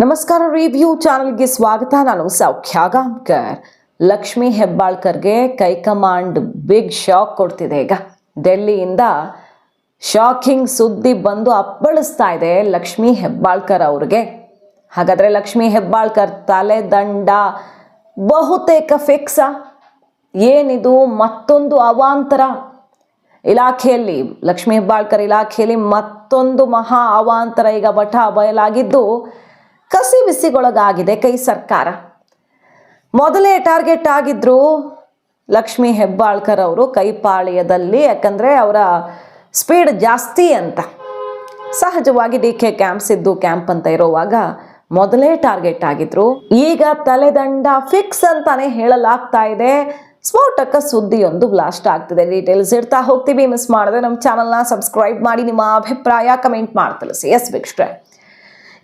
ನಮಸ್ಕಾರ ರಿವ್ಯೂ ಚಾನಲ್ಗೆ ಸ್ವಾಗತ. ನಾನು ಸೌಖ್ಯ ಲಕ್ಷ್ಮಿ ಹೆಬ್ಬಾಳ್ಕರ್ಗೆ ಕೈಕಮಾಂಡ್ ಬಿಗ್ ಶಾಕ್ ಕೊಡ್ತಿದೆ. ಈಗ ಡೆಲ್ಲಿಯಿಂದ ಶಾಕಿಂಗ್ ಸುದ್ದಿ ಬಂದು ಅಪ್ಪಳಿಸ್ತಾ ಇದೆ ಲಕ್ಷ್ಮಿ ಹೆಬ್ಬಾಳ್ಕರ್ ಅವ್ರಿಗೆ. ಹಾಗಾದರೆ ಲಕ್ಷ್ಮಿ ಹೆಬ್ಬಾಳ್ಕರ್ ತಲೆದಂಡ ಬಹುತೇಕ ಫಿಕ್ಸ ಏನಿದು ಮತ್ತೊಂದು ಅವಾಂತರ? ಇಲಾಖೆಯಲ್ಲಿ, ಲಕ್ಷ್ಮೀ ಹೆಬ್ಬಾಳ್ಕರ್ ಇಲಾಖೆಯಲ್ಲಿ ಮತ್ತೊಂದು ಮಹಾ ಅವಾಂತರ ಈಗ ಬಟ ಬಯಲಾಗಿದ್ದು ಕಸಿ ಬಿಸಿಗೊಳಗಾಗಿದೆ ಕೈ ಸರ್ಕಾರ. ಮೊದಲೇ ಟಾರ್ಗೆಟ್ ಆಗಿದ್ರು ಲಕ್ಷ್ಮೀ ಹೆಬ್ಬಾಳ್ಕರ್ ಅವರು ಕೈಪಾಳ್ಯದಲ್ಲಿ ಯಾಕಂದರೆ ಅವರ ಸ್ಪೀಡ್ ಜಾಸ್ತಿ ಅಂತ. ಸಹಜವಾಗಿ D K camp Siddu camp ಅಂತ ಇರುವಾಗ ಮೊದಲೇ ಟಾರ್ಗೆಟ್ ಆಗಿದ್ರು. ಈಗ ತಲೆದಂಡ ಫಿಕ್ಸ್ ಅಂತಾನೆ ಹೇಳಲಾಗ್ತಾ ಇದೆ. ಸ್ಫೋಟಕ ಸುದ್ದಿಯೊಂದು ಬ್ಲಾಸ್ಟ್ ಆಗ್ತಿದೆ. ಡೀಟೇಲ್ಸ್ ಇಡ್ತಾ ಹೋಗ್ತೀವಿ. ಮಿಸ್ ಮಾಡಿದ್ರೆ ನಮ್ಮ ಚಾನಲ್ನ ಸಬ್ಸ್ಕ್ರೈಬ್ ಮಾಡಿ. ನಿಮ್ಮ ಅಭಿಪ್ರಾಯ ಕಮೆಂಟ್ ಮಾಡಿ ತಿಳಿಸಿ. ಎಸ್ ವೀಕ್ಷಕರೇ.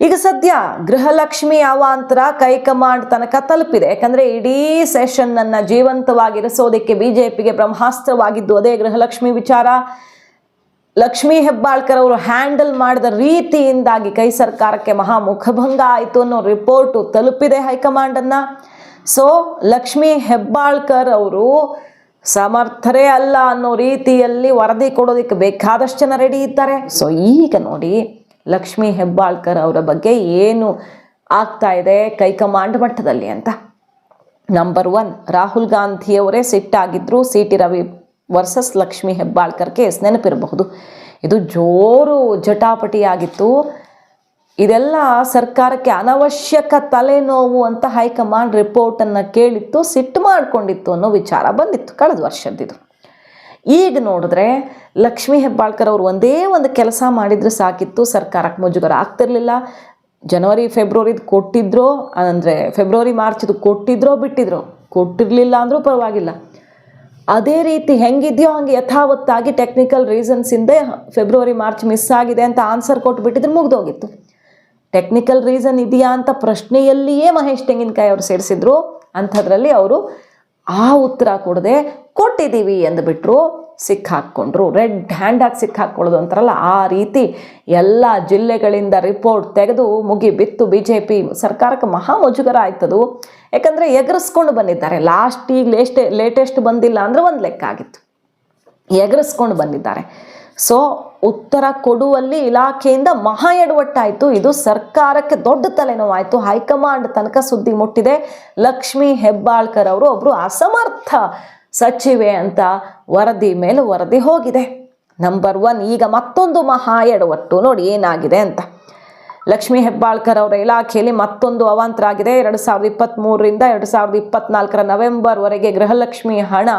ಈಗ ಸದ್ಯ ಗೃಹಲಕ್ಷ್ಮಿ ಅವಾಂತರ ಕೈಕಮಾಂಡ್ ತನಕ ತಲುಪಿದೆ. ಯಾಕಂದ್ರೆ ಇಡೀ ಸೆಷನ್ ಅನ್ನ ಜೀವಂತವಾಗಿರಿಸೋದಕ್ಕೆ ಬಿಜೆಪಿಗೆ ಬ್ರಹ್ಮಾಸ್ತ್ರವಾಗಿದ್ದು ಅದೇ ಗೃಹಲಕ್ಷ್ಮಿ ವಿಚಾರ. ಲಕ್ಷ್ಮಿ ಹೆಬ್ಬಾಳ್ಕರ್ ಅವರು ಹ್ಯಾಂಡಲ್ ಮಾಡಿದ ರೀತಿಯಿಂದಾಗಿ ಕೈ ಸರ್ಕಾರಕ್ಕೆ ಮಹಾ ಮುಖಭಂಗ ಆಯಿತು ಅನ್ನೋ ರಿಪೋರ್ಟು ತಲುಪಿದೆ ಹೈಕಮಾಂಡನ್ನು. ಸೊ ಲಕ್ಷ್ಮಿ ಹೆಬ್ಬಾಳ್ಕರ್ ಅವರು ಸಮರ್ಥರೇ ಅಲ್ಲ ಅನ್ನೋ ರೀತಿಯಲ್ಲಿ ವರದಿ ಕೊಡೋದಕ್ಕೆ ಬೇಕಾದಷ್ಟು ಜನ ರೆಡಿ ಇದ್ದಾರೆ. ಸೊ ಈಗ ನೋಡಿ ಲಕ್ಷ್ಮೀ ಹೆಬ್ಬಾಳ್ಕರ್ ಅವರ ಬಗ್ಗೆ ಏನು ಆಗ್ತಾ ಇದೆ ಕೈಕಮಾಂಡ್ ಮಟ್ಟದಲ್ಲಿ ಅಂತ. ನಂಬರ್ ಒನ್ ರಾಹುಲ್ ಗಾಂಧಿಯವರೇ ಸಿಟ್ಟಾಗಿದ್ರು C T Ravi versus Lakshmi Hebbalkar case ನೆನಪಿರಬಹುದು. ಇದು ಜೋರು ಜಟಾಪಟಿಯಾಗಿತ್ತು. ಇದೆಲ್ಲ ಸರ್ಕಾರಕ್ಕೆ ಅನವಶ್ಯಕ ತಲೆನೋವು ಅಂತ ಹೈಕಮಾಂಡ್ ರಿಪೋರ್ಟನ್ನು ಕೇಳಿತ್ತು, ಸಿಟ್ಟು ಮಾಡಿಕೊಂಡಿತ್ತು ಅನ್ನೋ ವಿಚಾರ ಬಂದಿತ್ತು ಕಳೆದ ವರ್ಷದ್ದಿದು. ಈಗ ನೋಡಿದ್ರೆ ಲಕ್ಷ್ಮೀ ಹೆಬ್ಬಾಳ್ಕರ್ ಅವರು ಒಂದೇ ಒಂದು ಕೆಲಸ ಮಾಡಿದರೆ ಸಾಕಿತ್ತು ಸರ್ಕಾರಕ್ಕೆ ಮುಜುಗರ. ಆಗ್ತಿರಲಿಲ್ಲ. ಜನವರಿ, ಫೆಬ್ರವರಿದು ಕೊಟ್ಟಿದ್ರೋ, ಅಂದರೆ ಫೆಬ್ರವರಿ, ಮಾರ್ಚ್ದು ಕೊಟ್ಟಿದ್ರೋ ಬಿಟ್ಟಿದ್ರು, ಕೊಟ್ಟಿರಲಿಲ್ಲ ಅಂದರೂ ಪರವಾಗಿಲ್ಲ. ಅದೇ ರೀತಿ ಹೆಂಗಿದೆಯೋ ಹಂಗೆ ಯಥಾವತ್ತಾಗಿ ಟೆಕ್ನಿಕಲ್ ರೀಸನ್ಸಿಂದ ಫೆಬ್ರವರಿ, ಮಾರ್ಚ್ ಮಿಸ್ ಆಗಿದೆ ಅಂತ ಆನ್ಸರ್ ಕೊಟ್ಬಿಟ್ಟಿದ್ರೆ ಮುಗ್ದೋಗಿತ್ತು. ಟೆಕ್ನಿಕಲ್ ರೀಸನ್ ಇದೆಯಾ ಅಂತ ಪ್ರಶ್ನೆಯಲ್ಲಿಯೇ ಮಹೇಶ್ ತೆಂಗಿನಕಾಯಿ ಅವರು ಸೇರಿಸಿದ್ರು. ಅಂಥದ್ರಲ್ಲಿ ಅವರು ಆ ಉತ್ತರ ಕೊಡದೆ ಕೊಟ್ಟಿದ್ದೀವಿ ಅಂದ್ಬಿಟ್ರು ಸಿಕ್ಕಾಕ್ಕೊಂಡ್ರು. ರೆಡ್ ಹ್ಯಾಂಡಾಗಿ ಸಿಕ್ಕಾಕ್ಕೊಳ್ಳೋದು ಅಂತಾರಲ್ಲ, ಆ ರೀತಿ ಎಲ್ಲ ಜಿಲ್ಲೆಗಳಿಂದ ರಿಪೋರ್ಟ್ ತೆಗೆದು ಮುಗಿ ಬಿತ್ತು. ಬಿ ಜೆ ಪಿ ಸರ್ಕಾರಕ್ಕೆ ಮಹಾ ಮುಜುಗರ ಆಯ್ತದು. ಯಾಕಂದರೆ ಎಗರಿಸ್ಕೊಂಡು ಬಂದಿದ್ದಾರೆ. ಲಾಸ್ಟ್ ಈಗ ಲೇಸ್ಟ್, ಲೇಟೆಸ್ಟ್ ಬಂದಿಲ್ಲ ಅಂದರೆ ಒಂದು ಲೆಕ್ಕ ಆಗಿತ್ತು ಎಗರಿಸ್ಕೊಂಡು ಬಂದಿದ್ದಾರೆ. ಸೊ ಉತ್ತರ ಕೊಡುವಲ್ಲಿ ಇಲಾಖೆಯಿಂದ ಮಹಾ ಎಡವಟ್ಟಾಯಿತು. ಇದು ಸರ್ಕಾರಕ್ಕೆ ದೊಡ್ಡ ತಲೆನೋವಾಯಿತು. ಹೈಕಮಾಂಡ್ ತನಕ ಸುದ್ದಿ ಮುಟ್ಟಿದೆ. ಲಕ್ಷ್ಮೀ ಹೆಬ್ಬಾಳ್ಕರ್ ಅವರು ಒಬ್ಬರು ಅಸಮರ್ಥ ಸಚಿವೆ ಅಂತ ವರದಿ ಮೇಲೆ ವರದಿ ಹೋಗಿದೆ. ನಂಬರ್ ಒನ್ ಈಗ ಮತ್ತೊಂದು ಮಹಾ ಎಡವಟ್ಟು. ನೋಡಿ ಏನಾಗಿದೆ ಅಂತ. ಲಕ್ಷ್ಮೀ ಹೆಬ್ಬಾಳ್ಕರ್ ಅವರ ಇಲಾಖೆಯಲ್ಲಿ ಮತ್ತೊಂದು ಅವಾಂತರ ಆಗಿದೆ ಎರಡು ಸಾವಿರದ ಇಪ್ಪತ್ತ್ಮೂರರಿಂದ ಎರಡು ಸಾವಿರದ ಇಪ್ಪತ್ನಾಲ್ಕರ ನವೆಂಬರ್ವರೆಗೆ ಗೃಹಲಕ್ಷ್ಮಿ ಹಣ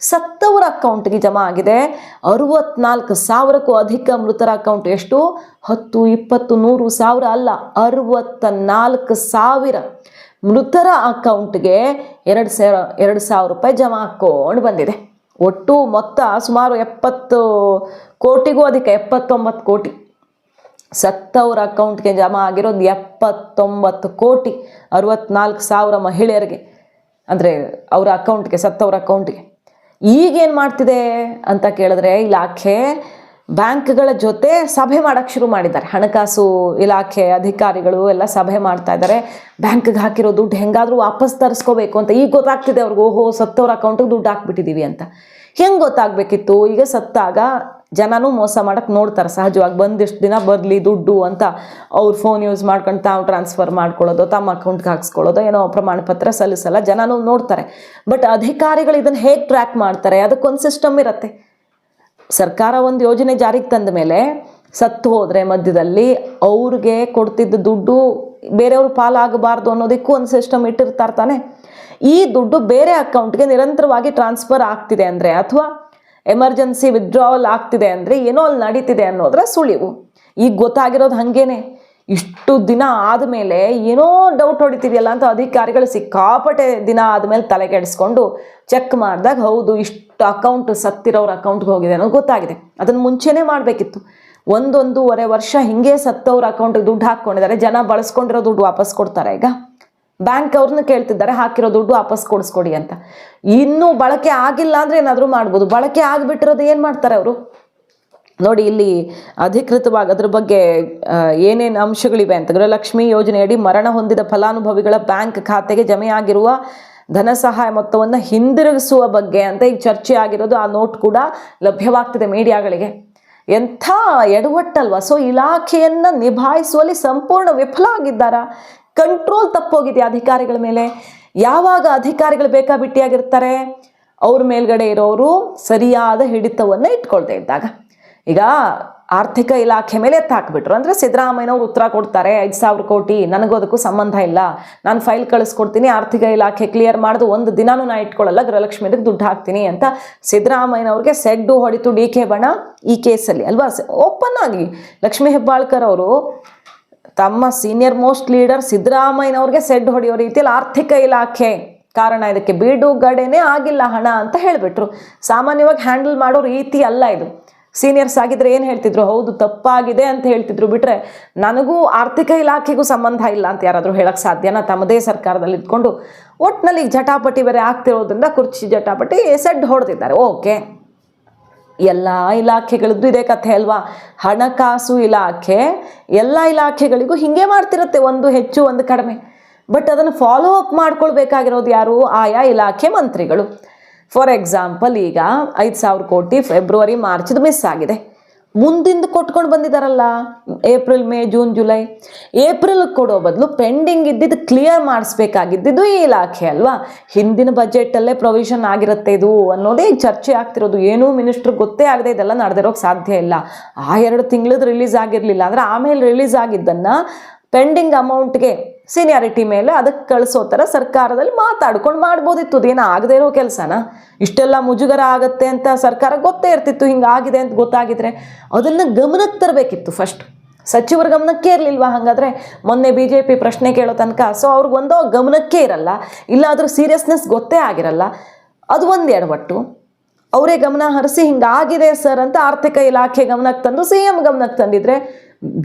ಸತ್ತವರ ಅಕೌಂಟ್ಗೆ ಜಮಾ ಆಗಿದೆ. ಅರವತ್ನಾಲ್ಕು ಸಾವಿರಕ್ಕೂ ಅಧಿಕ ಮೃತರ ಅಕೌಂಟ್ ಎಷ್ಟು? ಹತ್ತು, ಇಪ್ಪತ್ತು, ನೂರು ಸಾವಿರ ಅಲ್ಲ ಅರವತ್ತ ನಾಲ್ಕು ಸಾವಿರ ಮೃತರ ಅಕೌಂಟ್ಗೆ ಎರಡು ಸಾವಿರ ಎರಡು ಸಾವಿರ ರೂಪಾಯಿ ಜಮಾ ಹಾಕ್ಕೊಂಡು ಬಂದಿದೆ. ಒಟ್ಟು ಮೊತ್ತ ಸುಮಾರು ಎಪ್ಪತ್ತು ಕೋಟಿಗೂ ಅಧಿಕ, ಎಪ್ಪತ್ತೊಂಬತ್ತು ಕೋಟಿ. ಸತ್ತವ್ರ ಅಕೌಂಟ್ಗೆ ಜಮಾ ಆಗಿರೋದು ಎಪ್ಪತ್ತೊಂಬತ್ತು ಕೋಟಿ, ಅರವತ್ನಾಲ್ಕು ಸಾವಿರ ಮಹಿಳೆಯರಿಗೆ, ಅಂದರೆ ಅವರ ಅಕೌಂಟ್ಗೆ, ಸತ್ತವರ ಅಕೌಂಟ್ಗೆ. ಈಗೇನು ಮಾಡ್ತಿದೆ ಅಂತ ಕೇಳಿದ್ರೆ ಇಲಾಖೆ ಬ್ಯಾಂಕ್ಗಳ ಜೊತೆ ಸಭೆ ಮಾಡೋಕ್ಕೆ ಶುರು ಮಾಡಿದ್ದಾರೆ. ಹಣಕಾಸು ಇಲಾಖೆ ಅಧಿಕಾರಿಗಳು ಎಲ್ಲ ಸಭೆ ಮಾಡ್ತಾ ಇದ್ದಾರೆ. ಬ್ಯಾಂಕ್ಗೆ ಹಾಕಿರೋ ದುಡ್ಡು ಹೆಂಗಾದರೂ ವಾಪಸ್ ತರಿಸ್ಕೋಬೇಕು ಅಂತ. ಈಗ ಗೊತ್ತಾಗ್ತಿದೆ ಅವ್ರಿಗೆ, ಓಹೋ, ಸತ್ತವ್ರ ಅಕೌಂಟಿಗೆ ದುಡ್ಡು ಹಾಕ್ಬಿಟ್ಟಿದ್ದೀವಿ ಅಂತ. ಹೆಂಗೆ ಗೊತ್ತಾಗಬೇಕಿತ್ತು? ಈಗ ಸತ್ತಾಗ ಜನನೂ ಮೋಸ ಮಾಡೋಕ್ಕೆ ನೋಡ್ತಾರೆ. ಸಹಜವಾಗಿ ಬಂದಿಷ್ಟು ದಿನ ಬರಲಿ ದುಡ್ಡು ಅಂತ ಅವ್ರು ಫೋನ್ ಯೂಸ್ ಮಾಡ್ಕೊಂಡು ತಾವು ಟ್ರಾನ್ಸ್ಫರ್ ಮಾಡ್ಕೊಳ್ಳೋದು, ತಮ್ಮ ಅಕೌಂಟ್ಗೆ ಹಾಕ್ಸ್ಕೊಳ್ಳೋದು, ಏನೋ ಪ್ರಮಾಣ ಪತ್ರ ಸಲ್ಲಿಸಲ್ಲ, ಜನನೂ ನೋಡ್ತಾರೆ. ಬಟ್ ಅಧಿಕಾರಿಗಳು ಇದನ್ನು ಹೇಗೆ ಟ್ರ್ಯಾಕ್ ಮಾಡ್ತಾರೆ? ಅದಕ್ಕೊಂದು ಸಿಸ್ಟಮ್ ಇರುತ್ತೆ. ಸರ್ಕಾರ ಒಂದು ಯೋಜನೆ ಜಾರಿಗೆ ತಂದ ಮೇಲೆ ಸತ್ತು ಹೋದರೆ ಮಧ್ಯದಲ್ಲಿ ಅವ್ರಿಗೆ ಕೊಡ್ತಿದ್ದ ದುಡ್ಡು ಬೇರೆಯವ್ರ ಪಾಲಾಗಬಾರ್ದು ಅನ್ನೋದಕ್ಕೂ ಒಂದು ಸಿಸ್ಟಮ್ ಇಟ್ಟಿರ್ತಾರೆ ತಾನೆ. ಈ ದುಡ್ಡು ಬೇರೆ ಅಕೌಂಟ್ಗೆ ನಿರಂತರವಾಗಿ ಟ್ರಾನ್ಸ್ಫರ್ ಆಗ್ತಿದೆ ಅಂದರೆ, ಅಥವಾ ಎಮರ್ಜೆನ್ಸಿ ವಿತ್ಡ್ರಾವಲ್ ಆಗ್ತಿದೆ ಅಂದರೆ ಏನೋ ಅಲ್ಲಿ ನಡೀತಿದೆ ಅನ್ನೋದ್ರ ಸುಳಿವು. ಈಗ ಗೊತ್ತಾಗಿರೋದು ಹಾಗೇನೆ. ಇಷ್ಟು ದಿನ ಆದಮೇಲೆ ಏನೋ ಡೌಟ್ ಹೊಡಿತಿದೆಯಲ್ಲ ಅಂತ ಅಧಿಕಾರಿಗಳು ಸಿಕ್ಕಾಪಟ್ಟೆ ದಿನ ಆದಮೇಲೆ ತಲೆ ಕೆಡಿಸ್ಕೊಂಡು ಚೆಕ್ ಮಾಡಿದಾಗ ಹೌದು, ಇಷ್ಟು ಅಕೌಂಟ್ ಸತ್ತಿರೋರ ಅಕೌಂಟ್ಗೆ ಹೋಗಿದೆ ಅನ್ನೋದು ಗೊತ್ತಾಗಿದೆ. ಅದನ್ನು ಮುಂಚೆನೇ ಮಾಡಬೇಕಿತ್ತು. ಒಂದೊಂದೂವರೆ ವರ್ಷ ಹಿಂಗೆ ಸತ್ತವ್ರ ಅಕೌಂಟ್ಗೆ ದುಡ್ಡು ಹಾಕ್ಕೊಂಡಿದ್ದಾರೆ, ಜನ ಬಳಸ್ಕೊಂಡಿರೋ ದುಡ್ಡು ವಾಪಸ್ ಕೊಡ್ತಾರೆ ಈಗ. ಬ್ಯಾಂಕ್ ಅವ್ರನ್ನ ಕೇಳ್ತಿದ್ದಾರೆ, ಹಾಕಿರೋ ದುಡ್ಡು ವಾಪಸ್ ಕೊಡಿಸ್ಕೊಡಿ ಅಂತ. ಇನ್ನೂ ಬಳಕೆ ಆಗಿಲ್ಲ ಅಂದರೆ ಏನಾದರೂ ಮಾಡ್ಬೋದು. ಬಳಕೆ ಆಗಿಬಿಟ್ಟಿರೋದು ಏನು ಮಾಡ್ತಾರೆ ಅವರು? ನೋಡಿ, ಇಲ್ಲಿ ಅಧಿಕೃತವಾಗಿ ಅದ್ರ ಬಗ್ಗೆ ಏನೇನು ಅಂಶಗಳಿವೆ ಅಂತ. ಗೃಹಲಕ್ಷ್ಮಿ ಯೋಜನೆಯಡಿ ಮರಣ ಹೊಂದಿದ ಫಲಾನುಭವಿಗಳ ಬ್ಯಾಂಕ್ ಖಾತೆಗೆ ಜಮೆಯಾಗಿರುವ ಧನ ಸಹಾಯ ಮೊತ್ತವನ್ನು ಹಿಂದಿರುಗಿಸುವ ಬಗ್ಗೆ ಅಂತ ಈಗ ಚರ್ಚೆ ಆಗಿರೋದು. ಆ ನೋಟ್ ಕೂಡ ಲಭ್ಯವಾಗ್ತಿದೆ ಮೀಡಿಯಾಗಳಿಗೆ. ಎಂಥ ಎಡವಟ್ಟಲ್ವಾ? ಸೊ ಇಲಾಖೆಯನ್ನು ನಿಭಾಯಿಸುವಲ್ಲಿ ಸಂಪೂರ್ಣ ವಿಫಲ ಆಗಿದ್ದಾರಾ? ಕಂಟ್ರೋಲ್ ತಪ್ಪೋಗಿದೆ ಅಧಿಕಾರಿಗಳ ಮೇಲೆ. ಯಾವಾಗ ಅಧಿಕಾರಿಗಳು ಬೇಕಾ ಬಿಟ್ಟಿಯಾಗಿರ್ತಾರೆ ಅವ್ರ ಮೇಲ್ಗಡೆ ಇರೋರು ಸರಿಯಾದ ಹಿಡಿತವನ್ನು ಇಟ್ಕೊಳ್ತಾ ಇದ್ದಾಗ. ಈಗ ಆರ್ಥಿಕ ಇಲಾಖೆ ಮೇಲೆ ಎತ್ತಾಕ್ಬಿಟ್ರು ಅಂದರೆ ಸಿದ್ದರಾಮಯ್ಯನವ್ರು ಉತ್ತರ ಕೊಡ್ತಾರೆ, ಐದು ಸಾವಿರ ಕೋಟಿ, ನನಗೂ ಅದಕ್ಕೂ ಸಂಬಂಧ ಇಲ್ಲ. ನಾನು ಫೈಲ್ ಕಳಿಸ್ಕೊಡ್ತೀನಿ, ಆರ್ಥಿಕ ಇಲಾಖೆ ಕ್ಲಿಯರ್ ಮಾಡಿದ್ರು ಒಂದು ದಿನಾನೂ ನಾ ಇಟ್ಕೊಳ್ಳಲ್ಲ ಗೃಹಲಕ್ಷ್ಮಿಗೆ ದುಡ್ಡು ಹಾಕ್ತೀನಿ ಅಂತ ಸಿದ್ದರಾಮಯ್ಯನವ್ರಿಗೆ ಸೆಡ್ಡು ಹೊಡಿತು ಡಿ ಕೆ ಬಣ ಈ ಕೇಸಲ್ಲಿ. ಅಲ್ವಾ? ಓಪನ್ ಆಗಿ ಲಕ್ಷ್ಮೀ ಹೆಬ್ಬಾಳ್ಕರ್ ಅವರು ತಮ್ಮ ಸೀನಿಯರ್ ಮೋಸ್ಟ್ ಲೀಡರ್ ಸಿದ್ದರಾಮಯ್ಯನವ್ರಿಗೆ ಸೆಡ್ ಹೊಡೆಯೋ ರೀತಿಯಲ್ಲಿ ಆರ್ಥಿಕ ಇಲಾಖೆ ಕಾರಣ ಇದಕ್ಕೆ ಬೀಡುಗಡೆನೇ ಆಗಿಲ್ಲ ಹಣ ಅಂತ ಹೇಳಿಬಿಟ್ರು. ಸಾಮಾನ್ಯವಾಗಿ ಹ್ಯಾಂಡಲ್ ಮಾಡೋ ರೀತಿ ಅಲ್ಲ ಇದು. ಸೀನಿಯರ್ಸ್ ಆಗಿದ್ರೆ ಏನು ಹೇಳ್ತಿದ್ರು? ಹೌದು, ತಪ್ಪಾಗಿದೆ ಅಂತ ಹೇಳ್ತಿದ್ರು ಬಿಟ್ರೆ ನನಗೂ ಆರ್ಥಿಕ ಇಲಾಖೆಗೂ ಸಂಬಂಧ ಇಲ್ಲ ಅಂತ ಯಾರಾದರೂ ಹೇಳಕ್ಕೆ ಸಾಧ್ಯನಾ? ತಮ್ಮದೇ ಸರ್ಕಾರದಲ್ಲಿ ಇದ್ಕೊಂಡು ಒಟ್ಟಿನಲ್ಲಿ ಜಟಾಪಟಿ ಬೇರೆ ಆಗ್ತಿರೋದ್ರಿಂದ ಕುರ್ಚಿ ಜಟಾಪಟಿ ಸೆಡ್ ಹೊಡೆದಿದ್ದಾರೆ. ಓಕೆ. ಎಲ್ಲ ಇಲಾಖೆಗಳದ್ದು ಇದೇ ಕಥೆ ಅಲ್ವಾ? ಹಣಕಾಸು ಇಲಾಖೆ ಎಲ್ಲ ಇಲಾಖೆಗಳಿಗೂ ಹಿಂಗೆ ಮಾಡ್ತಿರುತ್ತೆ, ಒಂದು ಹೆಚ್ಚು, ಒಂದು ಕಡಿಮೆ. ಬಟ್ ಅದನ್ನು ಫಾಲೋ ಅಪ್ ಮಾಡ್ಕೊಳ್ಬೇಕಾಗಿರೋದು ಯಾರು? ಆಯಾ ಇಲಾಖೆ ಮಂತ್ರಿಗಳು. ಫಾರ್ ಎಕ್ಸಾಂಪಲ್ ಈಗ ಐದು ಸಾವಿರ ಕೋಟಿ ಫೆಬ್ರವರಿ ಮಾರ್ಚ್ದು ಮಿಸ್ ಆಗಿದೆ. ಮುಂದಿಂದು ಕೊಟ್ಕೊಂಡು ಬಂದಿದ್ದಾರಲ್ಲ April May June July April ಕೊಡೋ ಬದಲು ಪೆಂಡಿಂಗ್ ಇದ್ದಿದ್ದು ಕ್ಲಿಯರ್ ಮಾಡಿಸ್ಬೇಕಾಗಿದ್ದಿದ್ದು ಈ ಇಲಾಖೆ ಅಲ್ವಾ? ಹಿಂದಿನ ಬಜೆಟಲ್ಲೇ ಪ್ರೊವಿಷನ್ ಆಗಿರುತ್ತೆ ಇದು ಅನ್ನೋದೇ ಚರ್ಚೆ ಆಗ್ತಿರೋದು. ಏನೂ ಮಿನಿಸ್ಟ್ರ್ ಗೊತ್ತೇ ಆಗದೆ ಇದೆಲ್ಲ ನಡೆದಿರೋಕೆ ಸಾಧ್ಯ ಇಲ್ಲ. ಆ ಎರಡು ತಿಂಗಳದ್ದು ರಿಲೀಸ್ ಆಗಿರಲಿಲ್ಲ. ಅಂದರೆ ಆಮೇಲೆ ರಿಲೀಸ್ ಆಗಿದ್ದನ್ನು ಪೆಂಡಿಂಗ್ ಅಮೌಂಟ್ಗೆ ಸೀನಿಯಾರಿಟಿ ಮೇಲೆ ಅದಕ್ಕೆ ಕಳಿಸೋ ಥರ ಸರ್ಕಾರದಲ್ಲಿ ಮಾತಾಡ್ಕೊಂಡು ಮಾಡ್ಬೋದಿತ್ತು. ಅದೇನು ಆಗದೆ ಇರೋ ಕೆಲಸನ? ಇಷ್ಟೆಲ್ಲ ಮುಜುಗರ ಆಗುತ್ತೆ ಅಂತ ಸರ್ಕಾರ ಗೊತ್ತೇ ಇರ್ತಿತ್ತು ಹಿಂಗಾಗಿದೆ ಅಂತ ಗೊತ್ತಾಗಿದ್ರೆ ಅದನ್ನು ಗಮನಕ್ಕೆ ತರಬೇಕಿತ್ತು ಫಸ್ಟ್ ಸಚಿವರ ಗಮನಕ್ಕೆ ಇರಲಿಲ್ವಾ? ಹಾಗಾದರೆ ಮೊನ್ನೆ ಬಿ ಜೆ ಪಿ ಪ್ರಶ್ನೆ ಕೇಳೋ ತನಕ ಸೊ ಅವ್ರಿಗೊಂದೋ ಗಮನಕ್ಕೆ ಇರಲ್ಲ, ಇಲ್ಲಾದರೂ ಸೀರಿಯಸ್ನೆಸ್ ಗೊತ್ತೇ ಆಗಿರಲ್ಲ, ಅದು ಒಂದು ಎಡವಟ್ಟು ಅವರೇ ಗಮನ ಹರಿಸಿ ಹಿಂಗಾಗಿದೆ ಸರ್ ಅಂತ ಆರ್ಥಿಕ ಇಲಾಖೆ ಗಮನಕ್ಕೆ ತಂದು, ಸಿ ಎಂ ಗಮನಕ್ಕೆ ತಂದಿದ್ರೆ,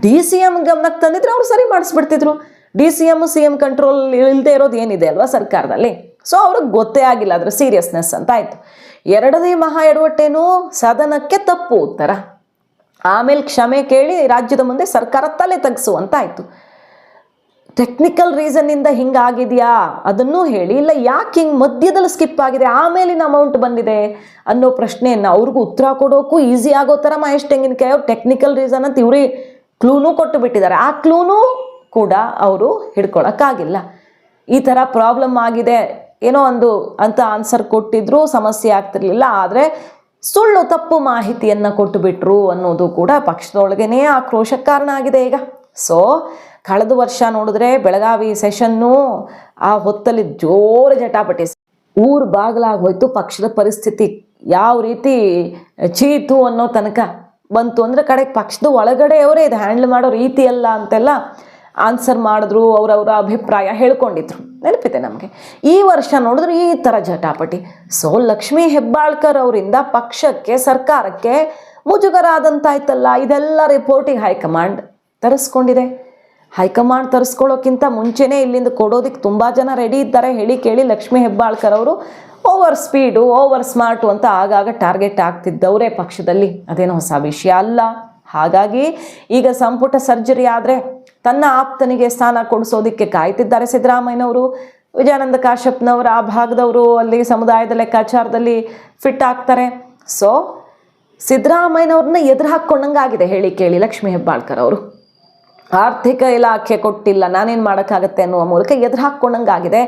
ಡಿ ಸಿ ಎಂ ಗಮನಕ್ಕೆ ತಂದಿದ್ರೆ ಅವ್ರು ಸರಿ ಮಾಡಿಸ್ಬಿಡ್ತಿದ್ರು. D C M C M control ಇಲ್ಲದೆ ಇರೋದು ಏನಿದೆ ಅಲ್ವಾ ಸರ್ಕಾರದಲ್ಲಿ? ಸೊ ಅವ್ರಿಗೆ ಗೊತ್ತೇ ಆಗಿಲ್ಲ ಅದ್ರ ಸೀರಿಯಸ್ನೆಸ್ ಅಂತ. ಆಯಿತು. ಎರಡನೇ ಮಹಾ ಎಡವಟ್ಟೇನು? ಸದನಕ್ಕೆ ತಪ್ಪು ಉತ್ತರ. ಆಮೇಲೆ ಕ್ಷಮೆ ಕೇಳಿ ರಾಜ್ಯದ ಮುಂದೆ ಸರ್ಕಾರ ತಲೆ ತಗ್ಸು ಅಂತ ಆಯಿತು. ಟೆಕ್ನಿಕಲ್ ರೀಸನ್ನಿಂದ ಹಿಂಗಾಗಿದೆಯಾ? ಅದನ್ನೂ ಹೇಳಿ. ಇಲ್ಲ, ಯಾಕೆ ಹಿಂಗೆ ಮಧ್ಯದಲ್ಲಿ ಸ್ಕಿಪ್ ಆಗಿದೆ? ಆಮೇಲಿನ ಅಮೌಂಟ್ ಬಂದಿದೆ ಅನ್ನೋ ಪ್ರಶ್ನೆಯನ್ನು ಅವ್ರಿಗೂ ಉತ್ತರ ಕೊಡೋಕ್ಕೂ ಈಸಿ ಆಗೋ ಥರ ಮಹೇಶ್ ತೆಂಗಿನಕಾಯಿ ಅವ್ರು ಟೆಕ್ನಿಕಲ್ ರೀಸನ್ ಅಂತ ಇವ್ರಿ ಕ್ಲೂನೂ ಕೊಟ್ಟು ಬಿಟ್ಟಿದ್ದಾರೆ. ಆ ಕ್ಲೂನೂ ಕೂಡ ಅವರು ಹಿಡ್ಕೊಳಕ್ಕಾಗಿಲ್ಲ. ಈ ಥರ ಪ್ರಾಬ್ಲಮ್ ಆಗಿದೆ. ಏನೋ ಒಂದು ಅಂತ ಆನ್ಸರ್ ಕೊಟ್ಟಿದ್ರು ಸಮಸ್ಯೆ ಆಗ್ತಿರ್ಲಿಲ್ಲ. ಆದರೆ ಸುಳ್ಳು ತಪ್ಪು ಮಾಹಿತಿಯನ್ನು ಕೊಟ್ಟುಬಿಟ್ರು ಅನ್ನೋದು ಕೂಡ ಪಕ್ಷದೊಳಗೇನೆ ಆಕ್ರೋಶಕ್ಕೆ ಕಾರಣ ಆಗಿದೆ ಈಗ. ಸೊ ಕಳೆದ ವರ್ಷ ನೋಡಿದ್ರೆ ಬೆಳಗಾವಿ ಸೆಷನ್ನು ಆ ಹೊತ್ತಲ್ಲಿ ಜೋರು ಜಟಾಪಟಿ ಊರು ಬಾಗಿಲಾಗಿ ಹೋಯ್ತು. ಪಕ್ಷದ ಪರಿಸ್ಥಿತಿ ಯಾವ ರೀತಿ ಚೀತು ಅನ್ನೋ ತನಕ ಬಂತು ಅಂದರೆ ಕಡೆಗೆ ಪಕ್ಷದ ಒಳಗಡೆಯವರೇ ಇದು ಹ್ಯಾಂಡ್ಲ್ ಮಾಡೋ ರೀತಿ ಅಲ್ಲ ಅಂತೆಲ್ಲ ಆನ್ಸರ್ ಮಾಡಿದ್ರು ಅವರವರ ಅಭಿಪ್ರಾಯ ಹೇಳ್ಕೊಂಡಿದ್ರು. ನೆನಪಿದೆ ನಮಗೆ. ಈ ವರ್ಷ ನೋಡಿದ್ರೆ ಈ ಥರ ಜಟಾಪಟಿ. ಸೊ ಲಕ್ಷ್ಮೀ ಹೆಬ್ಬಾಳ್ಕರ್ ಅವರಿಂದ ಪಕ್ಷಕ್ಕೆ, ಸರ್ಕಾರಕ್ಕೆ ಮುಜುಗರ ಆದಂತಾಯ್ತಲ್ಲ ಇದೆಲ್ಲ ರಿಪೋರ್ಟಿಗೆ ಹೈಕಮಾಂಡ್ ತರಿಸ್ಕೊಂಡಿದೆ. ಹೈಕಮಾಂಡ್ ತರಿಸ್ಕೊಳ್ಳೋಕ್ಕಿಂತ ಮುಂಚೆನೇ ಇಲ್ಲಿಂದ ಕೊಡೋದಕ್ಕೆ ತುಂಬ ಜನ ರೆಡಿ ಇದ್ದಾರೆ. ಹೇಳಿ ಕೇಳಿ ಲಕ್ಷ್ಮೀ ಹೆಬ್ಬಾಳ್ಕರ್ ಅವರು ಓವರ್ ಸ್ಪೀಡು ಓವರ್ ಸ್ಮಾರ್ಟು ಅಂತ ಆಗಾಗ ಟಾರ್ಗೆಟ್ ಆಗ್ತಿದ್ದವರೇ ಪಕ್ಷದಲ್ಲಿ. ಅದೇನು ಹೊಸ ವಿಷಯ ಅಲ್ಲ. ಹಾಗಾಗಿ ಈಗ ಸಂಪುಟ ಸರ್ಜರಿ ಆದರೆ ತನ್ನ ಆಪ್ತನಿಗೆ ಸ್ಥಾನ ಕೊಡಿಸೋದಕ್ಕೆ ಕಾಯ್ತಿದ್ದಾರೆ ಸಿದ್ದರಾಮಯ್ಯನವರು. ವಿಜಯಾನಂದ ಕಾಶ್ಯಪ್ನವರು ಆ ಭಾಗದವರು ಅಲ್ಲಿ ಸಮುದಾಯದ ಲೆಕ್ಕಾಚಾರದಲ್ಲಿ ಫಿಟ್ ಆಗ್ತಾರೆ. ಸೊ ಸಿದ್ದರಾಮಯ್ಯನವ್ರನ್ನ ಎದುರು ಹಾಕ್ಕೊಂಡಂಗಾಗಿದೆ ಹೇಳಿ ಕೇಳಿ ಲಕ್ಷ್ಮೀ ಹೆಬ್ಬಾಳ್ಕರ್ ಅವರು. ಆರ್ಥಿಕ ಇಲಾಖೆ ಕೊಟ್ಟಿಲ್ಲ, ನಾನೇನು ಮಾಡೋಕ್ಕಾಗತ್ತೆ ಅನ್ನುವ ಮೂಲಕ ಎದುರು ಹಾಕ್ಕೊಂಡಂಗಾಗಿದೆ.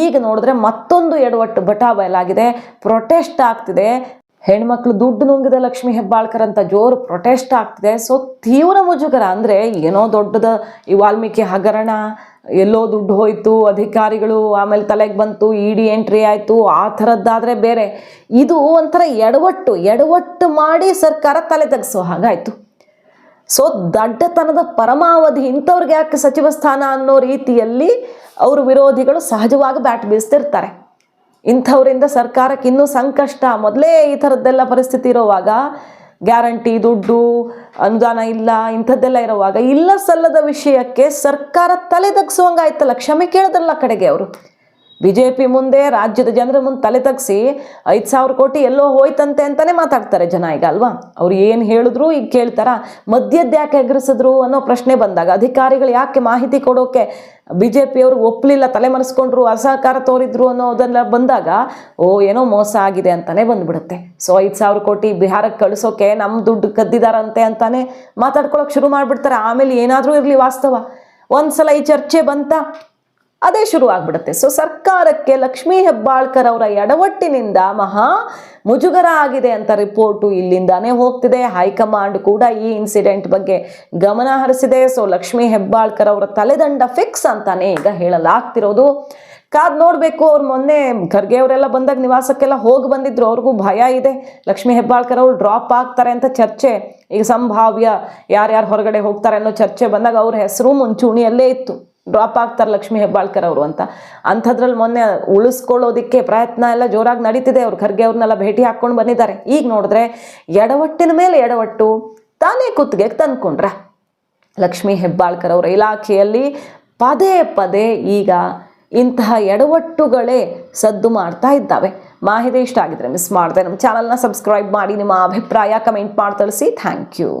ಈಗ ನೋಡಿದ್ರೆ ಮತ್ತೊಂದು ಎಡವಟ್ಟು ಬಟಾ ಬಯಲಾಗಿದೆ ಪ್ರೊಟೆಸ್ಟ್ ಆಗ್ತಿದೆ. ಹೆಣ್ಮಕ್ಳು ದುಡ್ಡು ನುಂಗಿದ ಲಕ್ಷ್ಮಿ ಹೆಬ್ಬಾಳ್ಕರ್ ಅಂತ ಜೋರು ಪ್ರೊಟೆಸ್ಟ್ ಆಗ್ತಿದೆ. ಸೊ ತೀವ್ರ ಮುಜುಗರ ಅಂದರೆ ಏನೋ ದೊಡ್ಡದ ಈ ವಾಲ್ಮೀಕಿ ಹಗರಣ, ಎಲ್ಲೋ ದುಡ್ಡು ಹೋಯಿತು, ಅಧಿಕಾರಿಗಳು ಆಮೇಲೆ ತಲೆಗೆ ಬಂತು ಇ ಡಿ ಎಂಟ್ರಿ ಆಯಿತು, ಆ ಥರದ್ದಾದರೆ ಬೇರೆ. ಇದು ಒಂಥರ ಎಡವಟ್ಟು ಎಡವಟ್ಟು ಮಾಡಿ ಸರ್ಕಾರ ತಲೆ ತಗ್ಸೋ ಹಾಗಾಯಿತು. ಸೊ ದಡ್ಡತನದ ಪರಮಾವಧಿ ಇಂಥವ್ರಿಗೆ ಯಾಕೆ ಸಚಿವ ಸ್ಥಾನ ಅನ್ನೋ ರೀತಿಯಲ್ಲಿ ಅವರು ವಿರೋಧಿಗಳು ಸಹಜವಾಗಿ ಬ್ಯಾಟ್ ಬೀಸ್ತಿರ್ತಾರೆ. ಇಂಥವರಿಂದ ಸರ್ಕಾರಕ್ಕೆ ಇನ್ನೂ ಸಂಕಷ್ಟ. ಮೊದಲೇ ಈ ಥರದ್ದೆಲ್ಲ ಪರಿಸ್ಥಿತಿ ಇರುವಾಗ ಗ್ಯಾರಂಟಿ, ದುಡ್ಡು, ಅನುದಾನ ಇಲ್ಲ, ಇಂಥದ್ದೆಲ್ಲ ಇರುವಾಗ ಇಲ್ಲ ಸಲ್ಲದ ವಿಷಯಕ್ಕೆ ಸರ್ಕಾರ ತಲೆ ತಗ್ಸುವಂಗಾಯ್ತಲ್ಲ ಕ್ಷಮೆ ಕೇಳೋದಲ್ಲ ಕಡೆಗೆ ಅವರು. ಬಿಜೆಪಿ ಮುಂದೆ ರಾಜ್ಯದ ಜನರ ಮುಂದೆ ತಲೆ ತಗ್ಸಿ ಐದು ಸಾವಿರ ಕೋಟಿ ಎಲ್ಲೋ ಹೋಯ್ತಂತೆ ಅಂತಲೇ ಮಾತಾಡ್ತಾರೆ ಜನ ಈಗ ಅಲ್ವಾ? ಅವ್ರು ಏನು ಹೇಳಿದ್ರು ಈಗ ಕೇಳ್ತಾರ. ಮದ್ಯದ್ದು ಯಾಕೆ ಎಗರಿಸಿದ್ರು ಅನ್ನೋ ಪ್ರಶ್ನೆ ಬಂದಾಗ ಅಧಿಕಾರಿಗಳು ಯಾಕೆ ಮಾಹಿತಿ ಕೊಡೋಕೆ ಬಿ ಜೆ ಪಿಯವರು ಒಪ್ಪಲಿಲ್ಲ ತಲೆ ಮರೆಸ್ಕೊಂಡ್ರು, ಅಸಹಕಾರ ತೋರಿದ್ರು ಅನ್ನೋದೆಲ್ಲ ಬಂದಾಗ, ಓ, ಏನೋ ಮೋಸ ಆಗಿದೆ ಅಂತಾನೆ ಬಂದ್ಬಿಡುತ್ತೆ. ಸೊ ಐದು ಸಾವಿರ ಕೋಟಿ ಬಿಹಾರಕ್ಕೆ ಕಳಿಸೋಕೆ ನಮ್ಮ ದುಡ್ಡು ಕದ್ದಿದಾರಂತೆ ಅಂತಾನೆ ಮಾತಾಡ್ಕೊಳ್ಳೋಕೆ ಶುರು ಮಾಡಿಬಿಡ್ತಾರೆ. ಆಮೇಲೆ ಏನಾದರೂ ಇರಲಿ ವಾಸ್ತವ. ಒಂದ್ಸಲ ಈ ಚರ್ಚೆ ಬಂತ? ಅದೇ ಶುರು ಆಗ್ಬಿಡುತ್ತೆ ಸೊ ಸರ್ಕಾರಕ್ಕೆ ಲಕ್ಷ್ಮೀ ಹೆಬ್ಬಾಳ್ಕರ್ ಅವರ ಎಡವಟ್ಟಿನಿಂದ ಮಹಾ ಮುಜುಗರ ಆಗಿದೆ ಅಂತ ರಿಪೋರ್ಟು ಇಲ್ಲಿಂದಾನೇ ಹೋಗ್ತಿದೆ. ಹೈಕಮಾಂಡ್ ಕೂಡ ಈ ಇನ್ಸಿಡೆಂಟ್ ಬಗ್ಗೆ ಗಮನ ಹರಿಸಿದೆ. ಸೊ ಲಕ್ಷ್ಮೀ ಹೆಬ್ಬಾಳ್ಕರ್ ಅವರ ತಲೆದಂಡ ಫಿಕ್ಸ್ ಅಂತಾನೆ ಈಗ ಹೇಳಲಾಗ್ತಿರೋದು. ಕಾದ್ ನೋಡಬೇಕು, ಅವ್ರು ಮೊನ್ನೆ ಖರ್ಗೆ ಅವರೆಲ್ಲ ಬಂದಾಗ ನಿವಾಸಕ್ಕೆಲ್ಲ ಹೋಗಿ ಬಂದಿದ್ರು. ಅವ್ರಿಗೂ ಭಯ ಇದೆ. ಲಕ್ಷ್ಮೀ ಹೆಬ್ಬಾಳ್ಕರ್ ಅವರು ಡ್ರಾಪ್ ಆಗ್ತಾರೆ ಅಂತ ಚರ್ಚೆ. ಈಗ ಸಂಭಾವ್ಯ ಯಾರ್ಯಾರು ಹೊರಗಡೆ ಹೋಗ್ತಾರೆ ಅನ್ನೋ ಚರ್ಚೆ ಬಂದಾಗ ಅವ್ರ ಹೆಸರು ಮುಂಚೂಣಿಯಲ್ಲೇ ಇತ್ತು. ಡ್ರಾಪ್ ಆಗ್ತಾರೆ ಲಕ್ಷ್ಮೀ ಹೆಬ್ಬಾಳ್ಕರ್ ಅವರು ಅಂತ. ಅಂಥದ್ರಲ್ಲಿ ಮೊನ್ನೆ ಉಳಿಸ್ಕೊಳ್ಳೋದಕ್ಕೆ ಪ್ರಯತ್ನ ಎಲ್ಲ ಜೋರಾಗಿ ನಡೀತಿದೆ. ಅವ್ರು ಖರ್ಗೆ ಅವ್ರನ್ನೆಲ್ಲ ಭೇಟಿ ಹಾಕ್ಕೊಂಡು ಬಂದಿದ್ದಾರೆ. ಈಗ ನೋಡಿದ್ರೆ ಎಡವಟ್ಟಿನ ಮೇಲೆ ಎಡವಟ್ಟು ತಾನೇ ಕುತ್ತಿಗೆ ತಂದ್ಕೊಂಡ್ರ. ಲಕ್ಷ್ಮೀ ಹೆಬ್ಬಾಳ್ಕರ್ ಅವರ ಇಲಾಖೆಯಲ್ಲಿ ಪದೇ ಪದೇ ಈಗ ಇಂತಹ ಎಡವಟ್ಟುಗಳೇ ಸದ್ದು ಮಾಡ್ತಾ ಇದ್ದಾವೆ. ಮಾಹಿತಿ ಇಷ್ಟ ಆಗಿದ್ರೆ ಮಿಸ್ ಮಾಡಿದೆ. ನಮ್ಮ ಚಾನಲ್ನ ಸಬ್ಸ್ಕ್ರೈಬ್ ಮಾಡಿ, ನಿಮ್ಮ ಅಭಿಪ್ರಾಯ ಕಮೆಂಟ್ ಮಾಡಿ ತಿಳಿಸಿ. Thank you